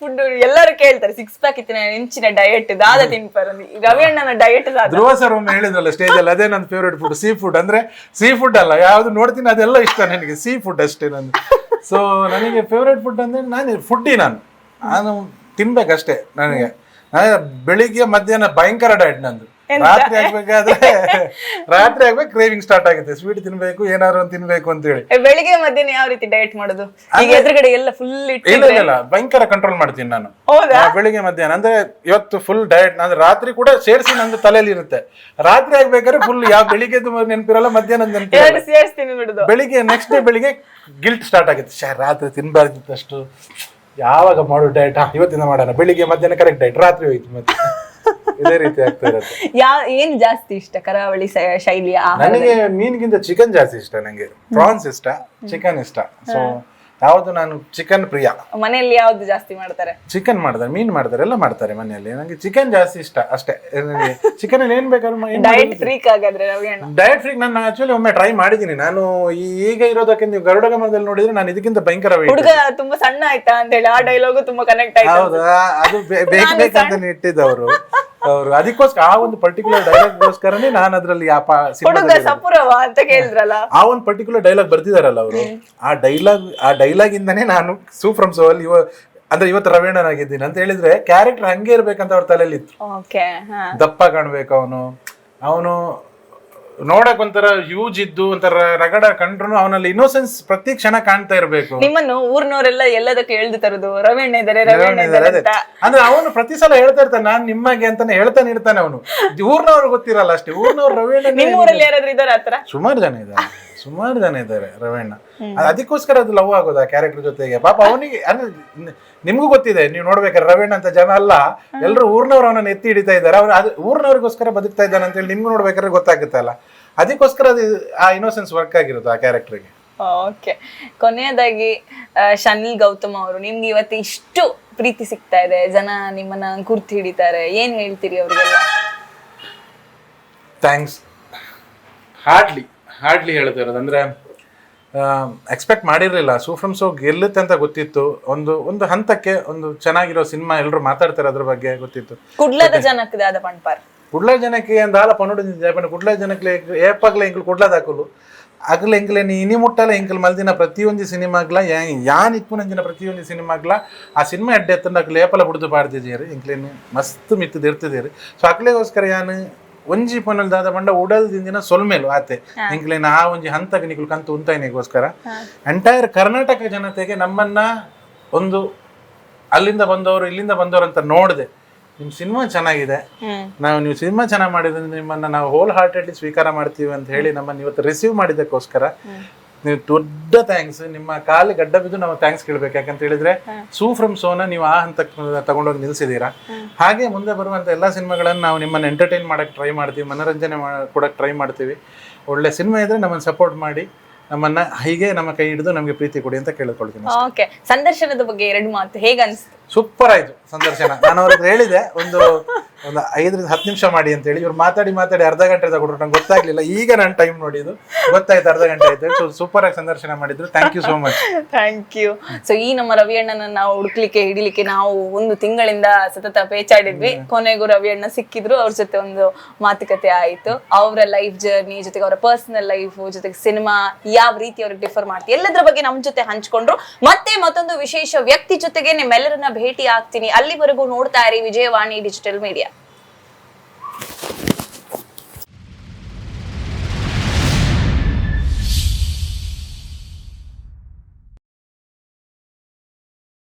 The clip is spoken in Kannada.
ಫುಡ್ ಎಲ್ಲರೂ ಕೇಳ್ತಾರೆ ಸಿಕ್ಸ್ ಪ್ಯಾಕ್ ಇತ್ತು ನಾನು ಹೆಂಚಿನ ಡಯಟ್ ದಾದ ತಿನ್ಪಾರು. ರವಿ ಅಣ್ಣನ ಡಯಟ್ ಧ್ರುವ ಸರ್ ಒಮ್ಮೆ ಹೇಳಿದ್ರಲ್ಲ ಸ್ಟೇಜ್ ಅಲ್ಲಿ ಅದೇ ನನ್ನ ಫೇವ್ರೇಟ್ ಫುಡ್ ಸೀ ಫುಡ್ ಅಂದ್ರೆ ಸೀ ಫುಡ್ ಅಲ್ಲ ಯಾವ್ದು ನೋಡ್ತೀನಿ ಅದೆಲ್ಲ ಇಷ್ಟ ನನಗೆ ಸೀ ಫುಡ್ ಅಷ್ಟೇ ನಾನು ಸೊ ನನಗೆ ಫೇವ್ರೇಟ್ ಫುಡ್ ಅಂದ್ರೆ ನಾನು ಫುಡ್ಡಿ ನಾನು. ನಾನು ತಿನ್ಬೇಕಷ್ಟೇ ನನಗೆ. ನಾನು ಬೆಳಿಗ್ಗೆ ಮಧ್ಯಾಹ್ನ ಭಯಂಕರ ಡಯಟ್ ನಂದು. ರಾತ್ರಿ ಆಗ್ಬೇಕಾದ್ರೆ ರಾತ್ರಿ ಆಗ್ಬೇಕು ಕ್ರೇವಿಂಗ್ ಸ್ಟಾರ್ಟ್ ಆಗುತ್ತೆ. ಸ್ವೀಟ್ ತಿನ್ಬೇಕು ಏನಾದ್ರು ಒಂದು ತಿನ್ಬೇಕು ಅಂತ ಹೇಳಿ ಬೆಳಿಗ್ಗೆ ಮಧ್ಯಾಹ್ನ ಯಾವ ರೀತಿ ಡಯಟ್ ಮಾಡೋದು? ಈಗ ಎದುರುಗಡೆ ಎಲ್ಲ ಫುಲ್ ಇಲ್ಲ ಭಯಂಕರ ಕಂಟ್ರೋಲ್ ಮಾಡ್ತೀನಿ ನಾನು. ಬೆಳಿಗ್ಗೆ ಮಧ್ಯಾಹ್ನ. ಅಂದ್ರೆ ಇವತ್ತು ಫುಲ್ ಡಯಟ್ ಅಂದ್ರೆ ರಾತ್ರಿ ಕೂಡ ಸೇರಿಸಿ ನಂದು ತಲೆಯಲ್ಲಿ ಇರುತ್ತೆ. ರಾತ್ರಿ ಆಗ್ಬೇಕಾದ್ರೆ ಫುಲ್ ಯಾವ ಬೆಳಿಗ್ಗೆ ನೆನಪಿರಲ್ಲ ಮಧ್ಯಾಹ್ನ ನೆನಪಿರಲ್ಲ. ಬೆಳಿಗ್ಗೆ ನೆಕ್ಸ್ಟ್ ಡೇ ಬೆಳಿಗ್ಗೆ ಗಿಲ್ಟ್ ಸ್ಟಾರ್ಟ್ ಆಗುತ್ತೆ. ಶಾ ರಾತ್ರಿ ತಿನ್ಬಾರ್ದಿತ್ತು ಅಷ್ಟು ಯಾವಾಗ ಮಾಡು ಡಯಟ್ ಇವತ್ತಿಂದ ಮಾಡೋಣ. ಬೆಳಿಗ್ಗೆ ಮಧ್ಯಾಹ್ನ ಕರೆಕ್ಟ್ ಡಯಟ್ ರಾತ್ರಿ ಹೋಯ್ತು ಮತ್ತೆ. ಇದೇ ರೀತಿ ಆಗ್ತಾ ಇರುತ್ತೆ. ಏನ್ ಜಾಸ್ತಿ ಇಷ್ಟ? ಕರಾವಳಿ ಶೈಲಿಯ ನನಗೆ ಮೀನ್ಗಿಂತ ಚಿಕನ್ ಜಾಸ್ತಿ ಇಷ್ಟ ನಂಗೆ. ಪ್ರಾನ್ಸ್ ಇಷ್ಟ ಚಿಕನ್ ಇಷ್ಟ. ಸೊ ಯಾವುದು ನಾನು ಚಿಕನ್ ಪ್ರಿಯ. ಮನೆಯಲ್ಲಿ ಯಾವ್ದು ಜಾಸ್ತಿ ಮಾಡ್ತಾರೆ? ಚಿಕನ್ ಮಾಡ್ತಾರೆ ಮೀನ್ ಮಾಡ್ತಾರೆ ಎಲ್ಲ ಮಾಡ್ತಾರೆ ಮನೆಯಲ್ಲಿ. ನಂಗೆ ಚಿಕನ್ ಜಾಸ್ತಿ ಇಷ್ಟ ಅಷ್ಟೇ. ಚಿಕನ್ ಅಲ್ಲಿ ಏನ್ ಬೇಕಾದ್ರೂ ಡಯಟ್ ಫ್ರೀಕ್ ಆಗಾದ್ರೆ ರವಿ ಡಯಟ್ ಫ್ರೀಕ್ ನಾನು ಆಕ್ಚುಲಿ ಒಮ್ಮೆ ಟ್ರೈ ಮಾಡಿದೀನಿ. ನಾನು ಈಗ ಇರೋದಕ್ಕೆ ನೀವು ಗರುಡ ಗಮನದಲ್ಲಿ ನೋಡಿದ್ರೆ ನಾನು ಇದಕ್ಕಿಂತ ಭಯಂಕರ ಹುಡುಗ ತುಂಬಾ ಸಣ್ಣ ಆಯ್ತಾ ಅಂತ ಹೇಳಿ ಆ ಡೈಲಾಗು ತುಂಬಾ ಕನೆಕ್ಟ್ ಆಯ್ತು ಹೌದಾ? ಅದು ಬೇಕಂತ ಇಟ್ಟಿದ್ದವರು. ಅವರು ಅದಕ್ಕೋಸ್ಕರ ಆ ಒಂದು ಪರ್ಟಿಕ್ಯುಲರ್ ಡೈಲಾಗ್ ಗೋಸ್ಕರನೇ ನಾನು ಅದ್ರಲ್ಲಿ ಆ ಪಾ ಹುಡುಗ ಸಿನಿಮಾದಲ್ಲಿ ಸಪುರವ ಅಂತ ಕೇಳಿದ್ರಲ್ಲ? ಆ ಒಂದು ಪರ್ಟಿಕ್ಯುಲರ್ ಡೈಲಾಗ್ ಬರ್ತಿದಾರಲ್ಲ ಅವರು. ಆ ಡೈಲಾಗ್ ಆ ಡೈಲಾಗ್ ಇಂದನೇ ನಾನು ಸೂ ಫ್ರಮ್ ಸೋ ಅಲ್ಲಿ ಇವ ಅಂದ್ರೆ ಇವತ್ತು ರವೀಣನಾಗಿದ್ದೀನಿ ಅಂತ ಹೇಳಿದ್ರೆ ಕ್ಯಾರೆಕ್ಟರ್ ಹಂಗೆ ಇರ್ಬೇಕಂತ ಅವ್ರ ತಲೆಯಲ್ಲಿ ಇತ್ತು ಓಕೆ ದಪ್ಪ ಕಾಣ್ಬೇಕು ಅವನು. ಅವನು ನೋಡಕ್ ಒಂಥರ ಯೂಜ್ ಇದ್ದು ಒಂಥರ ರಗಡ ಕಂಡ್ರು ಅವನಲ್ಲಿ ಇನ್ನೋಸೆನ್ಸ್ ಪ್ರತಿ ಕ್ಷಣ ಕಾಣ್ತಾ ಇರಬೇಕು. ನಿಮ್ಮನ್ನು ಊರ್ನವರೆಲ್ಲ ಎಲ್ಲದಕ್ಕೆ ಹೇಳ್ದು ತರದು. ರವಣ್ಣ ಇದಾರೆ ಇದ್ದಾರೆ ಇದಾರೆ. ಅಂತ. ಅಂದ್ರೆ ಅವನು ಪ್ರತಿ ಸಲ ಹೇಳ್ತಾ ಇರ್ತಾನೆ ನಾನ್ ನಿಮ್ಮಗೆ ಅಂತಾನೆ ಹೇಳ್ತಾನೆ ಇರ್ತಾನೆ ಅವನು. ಊರ್ನವ್ರು ಗೊತ್ತಿರಲ್ಲ ಅಷ್ಟೇ. ಊರ್ನವ್ರು ರವಣ್ಣ ನಿಮ್ಮ ಊರಲ್ಲಿ ಯಾರಾದ್ರೂ ಇದಾರ ಆತರ ಸುಮಾರು ಜನ ಇದ್ದಾರೆ. ಸುಮಾರು ಜನ ಇದ್ದಾರೆ ರವಣ್ಣ. ಅದ್ ಅದಕ್ಕೋಸ್ಕರ ಅದು ಲವ್ ಆಗೋದು ಆ ಕ್ಯಾರೆಕ್ಟರ್ ಜೊತೆಗೆ. ಪಾಪ ಅವನಿಗೆ ಅಂದ್ರೆ ನಿಮ್ಗೂ ಗೊತ್ತಿದೆ ನೀವು ನೋಡ್ಬೇಕಾದ್ರೆ ರವೇಣ್ಣ ಅಂತ ಜನ ಅಲ್ಲ. ಎಲ್ಲರೂ ಊರ್ನವ್ರು ಅವನನ್ನ ಎತ್ತಿ ಹಿಡಿತಾ ಇದ್ದಾರೆ. ಅವ್ರು ಅದು ಊರ್ನವ್ರಿಗೋಸ್ಕರ ಬದುಕ್ತಾ ಇದ್ದಾನೆ ಅಂತ ಹೇಳಿ ನಿಮ್ಗೂ ನೋಡ್ಬೇಕಾದ್ರೆ ಗೊತ್ತಾಗುತ್ತಲ್ಲ ಅದಕ್ಕೋಸ್ಕರ ಅದು ಆ ಇನ್ನೋಸೆನ್ಸ್ ವರ್ಕ್ ಆಗಿರೋದು ಆ ಕ್ಯಾರೆಕ್ಟರ್ಗೆ ಓಕೆ ಕೊನೆಯದಾಗಿ ಶನಿಲ್ ಗೌತಮ್ ಅವರು ನಿಮ್ಗೆ ಇವತ್ತು ಇಷ್ಟು ಪ್ರೀತಿ ಸಿಗ್ತಾ ಇದೆ? ಜನ ನಿಮ್ಮನ್ನ ಕುರ್ತಿ ಹಿಡಿತಾರೆ. ಏನ್ ಹೇಳ್ತೀರಿ ಅವ್ರಿಗೆಲ್ಲ? ಥ್ಯಾಂಕ್ಸ್ ಹಾರ್ಡ್ಲಿ ಹಾರ್ಡ್ಲಿ ಹೇಳ್ತಾ ಇರೋದು. ಅಂದರೆ ಎಕ್ಸ್ಪೆಕ್ಟ್ ಮಾಡಿರಲಿಲ್ಲ. ಸೂಫ್ರಮ್ ಸೋ ಗೆಲ್ಲುತ್ತೆ ಅಂತ ಗೊತ್ತಿತ್ತು. ಒಂದು ಒಂದು ಹಂತಕ್ಕೆ ಒಂದು ಚೆನ್ನಾಗಿರೋ ಸಿನಿಮಾ ಎಲ್ಲರೂ ಮಾತಾಡ್ತಾರೆ ಅದ್ರ ಬಗ್ಗೆ ಗೊತ್ತಿತ್ತು. ಕುಡ್ಲದ ಜನಕ್ಕದಾದ ಪಣ್ಪಾರ್. ಕುಡ್ಲ ಜನಕ್ಕೆ ಪನ್ನೋಡು ಜಾಪನ ಕುಡ್ಲ ಜನಕ್ಕೆ ಏಪಾಗ್ಲ ಇಂಕಲ್ ಕುಡ್ಲದ ಹಾಕಲು. ಅಗ್ಲ ಎಂಕಲೆ ನೀ ಇನಿ ಮುಟ್ಟಲ ಎಂಕಲ್ ಮಲ್ದಿನ ಪ್ರತಿಯೊಂದು ಸಿನಿಮಾಗ್ಲ ಯಾನ್ ಇಪ್ಪುನಂಜಿನ ಪ್ರತಿಯೊಂದು ಸಿನಿಮಾಗ್ಲ ಆ ಸಿನಿಮಾ ಎಡ್ಡೆ ಎತ್ತಂಡ ಅಕ್ಲ ಏಪಲ ಬಿಡ್ದು ಪಾಡ್ತಿದ್ದೀರಿ. ಎಂಕ್ಲೇನು ಮಸ್ತ್ ಮಿತ್ತದ ಇರ್ತಿದ್ದೀರಿ ಸೊ ಅಕ್ಲೆಗೋಸ್ಕರ ಯಾನು ಒಂಜಿ ಪೊನಲ್ ದಾದ ಬಂಡ ಉಡಲ್ ದಿಂದಿನ ಸೊಲ್ಮೇಲು ಆತೆ. ನಿಂಕ್ಲೇನ ಆ ಒಂಜಿ ಹಂತಕ್ಕೆ ನಿಕುಲ್ ಕಂತು ಉಂತಾಯಿನಿಗೋಸ್ಕರ ಎಂಟೈರ್ ಕರ್ನಾಟಕ ಜನತೆಗೆ ನಮ್ಮನ್ನ ಒಂದು ಅಲ್ಲಿಂದ ಬಂದವರು ಇಲ್ಲಿಂದ ಬಂದವರು ಅಂತ ನೋಡಿದೆ. ನಿಮ್ ಸಿನಿಮಾ ಚೆನ್ನಾಗಿದೆ. ನಾವು ನೀವು ಸಿನಿಮಾ ಚೆನ್ನಾಗಿ ಮಾಡಿದ್ರೆ ನಿಮ್ಮನ್ನ ನಾವು ಹೋಲ್ ಹಾರ್ಟೆಡ್ಲಿ ಸ್ವೀಕಾರ ಮಾಡ್ತೀವಿ ಅಂತ ಹೇಳಿ ನಮ್ಮನ್ನ ಇವತ್ತು ರಿಸೀವ್ ಮಾಡಿದ್ದಕ್ಕೋಸ್ಕರ ನೀವು ದೊಡ್ಡ ಥ್ಯಾಂಕ್ಸ್ ನಿಮ್ಮ ಕಾಲು ಗಡ್ಡ ಬಿದ್ದು ನಾವು ಥ್ಯಾಂಕ್ಸ್ ಕೇಳ್ಬೇಕು. ಯಾಕಂತ ಹೇಳಿದ್ರೆ ಸೂ ಫ್ರಮ್ ಸೋನ ನೀವು ಆ ಹಂತ ತಗೊಂಡೋಗಿ ನಿಲ್ಸಿದ್ದೀರಾ? ಹಾಗೆ ಮುಂದೆ ಬರುವಂತ ಎಲ್ಲಾ ಸಿನಿಮಾಗಳನ್ನು ನಾವು ನಿಮ್ಮನ್ನ ಎಂಟರ್ಟೈನ್ ಮಾಡಕ್ ಟ್ರೈ ಮಾಡ್ತೀವಿ ಮನೋರಂಜನೆ ಕೊಡೋಕ್ಕೆ ಟ್ರೈ ಮಾಡ್ತೀವಿ. ಒಳ್ಳೆ ಸಿನಿಮಾ ಇದ್ರೆ ನಮ್ಮನ್ನ ಸಪೋರ್ಟ್ ಮಾಡಿ ನಮ್ಮನ್ನ ಹೀಗೆ ನಮ್ಮ ಕೈ ಹಿಡಿದು ನಮಗೆ ಪ್ರೀತಿ ಕೊಡಿ ಅಂತ ಕೇಳಿಕೊಳ್ತೀನಿ ಓಕೆ ಸಂದರ್ಶನದ ಬಗ್ಗೆ ಎರಡು ಮಾತು. ಹೇಗ ಅನ್ಸ್ತು ಸೂಪರ್ ಆಯ್ತು ಸಂದರ್ಶನ. ನಾನು ಅವ್ರ ಹೇಳಿದೆ ಒಂದು ಒಂದು ಐದರಿಂದ ಹತ್ತು ನಿಮಿಷ ಮಾಡಿ ಅಂತ ಹೇಳಿ ಇವ್ರು ಮಾತಾಡಿ ಮಾತಾಡಿ ಅರ್ಧ ಗಂಟೆ ತಗೊಂಡ್ರು ನಂಗೆ ಗೊತ್ತಾಗ್ಲಿಲ್ಲ. ಈಗ ನಾನು ಟೈಮ್ ನೋಡಿದ್ದು ಗೊತ್ತಾಯ್ತು ಅರ್ಧ ಗಂಟೆ ಆಯ್ತು. ಸೊ ಸೂಪರ್ ಆಗಿ ಸಂದರ್ಶನ ಮಾಡಿದ್ರು. Thank you so much thank you so ಈ ನಮ್ಮ ರವಿ ಅಣ್ಣನ ನಾವು ಹುಡುಕ್ಲಿಕ್ಕೆ ಹಿಡಿಲಿಕ್ಕೆ ನಾವು ಒಂದು ತಿಂಗಳಿಂದ ಸತತ ಪೇಚಾಡಿದ್ವಿ. ಕೊನೆಗೂ ರವಿ ಅಣ್ಣ ಸಿಕ್ಕಿದ್ರು. ಅವ್ರ ಜೊತೆ ಒಂದು ಮಾತುಕತೆ ಆಯಿತು. ಅವರ ಲೈಫ್ ಜರ್ನಿ ಜೊತೆಗೆ ಅವರ ಪರ್ಸನಲ್ ಲೈಫ್ ಜೊತೆಗೆ ಸಿನಿಮಾ ಯಾವ ರೀತಿ ಅವ್ರಿಗೆ ಡಿಫರ್ ಮಾಡ್ತೀವಿ ಎಲ್ಲದರ ಬಗ್ಗೆ ನಮ್ಮ ಜೊತೆ ಹಂಚ್ಕೊಂಡ್ರು. ಮತ್ತೆ ಮತ್ತೊಂದು ವಿಶೇಷ ವ್ಯಕ್ತಿ ಜೊತೆಗೆ ನಿಮ್ಮೆಲ್ಲರನ್ನ ಭೇಟಿ ಆಗ್ತೀನಿ ಅಲ್ಲಿವರೆಗೂ ನೋಡ್ತಾ ಇರಿ ವಿಜಯವಾಣಿ ಡಿಜಿಟಲ್ ಮೀಡಿಯಾ.